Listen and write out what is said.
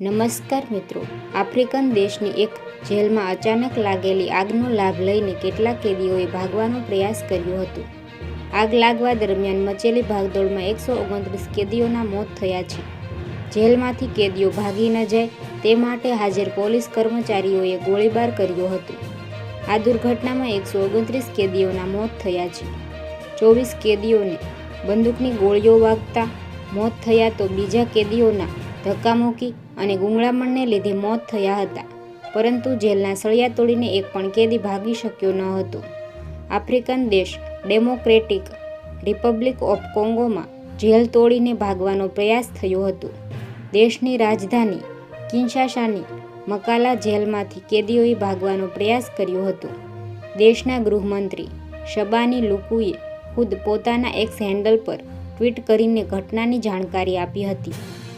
નમસ્કાર મિત્રો. આફ્રિકન દેશની એક જેલમાં અચાનક લાગેલી આગનો લાભ લઈને કેટલાક કેદીઓએ ભાગવાનો પ્રયાસ કર્યો હતો. આગ લાગવા દરમિયાન મચેલી ભાગદોડમાં એકસો ઓગણત્રીસ કેદીઓના મોત થયા છે. જેલમાંથી કેદીઓ ભાગી ન જાય તે માટે હાજર પોલીસ કર્મચારીઓએ ગોળીબાર કર્યો હતો. આ દુર્ઘટનામાં એકસો ઓગણત્રીસ કેદીઓના મોત થયા છે. ચોવીસ કેદીઓને બંદૂકની ગોળીઓ વાગતા મોત થયા તો બીજા કેદીઓના ધક્કામુક્કી અને ગુંગળામણને લીધે મોત થયા હતા. પરંતુ જેલના સળિયા તોડીને એક પણ કેદી ભાગી શક્યો ન હતો. આફ્રિકન દેશ, ડેમોક્રેટિક રિપબ્લિક ઓફ કોંગોમાં જેલ તોડીને ભાગવાનો પ્રયાસ થયો હતો. દેશની રાજધાની કિન્શાશાની મકાલા જેલમાંથી કેદીઓએ ભાગવાનો પ્રયાસ કર્યો હતો. દેશના ગૃહમંત્રી શબાની લુકુએ ખુદ પોતાના એક્સ હેન્ડલ પર ટ્વીટ કરીને ઘટનાની જાણકારી આપી હતી.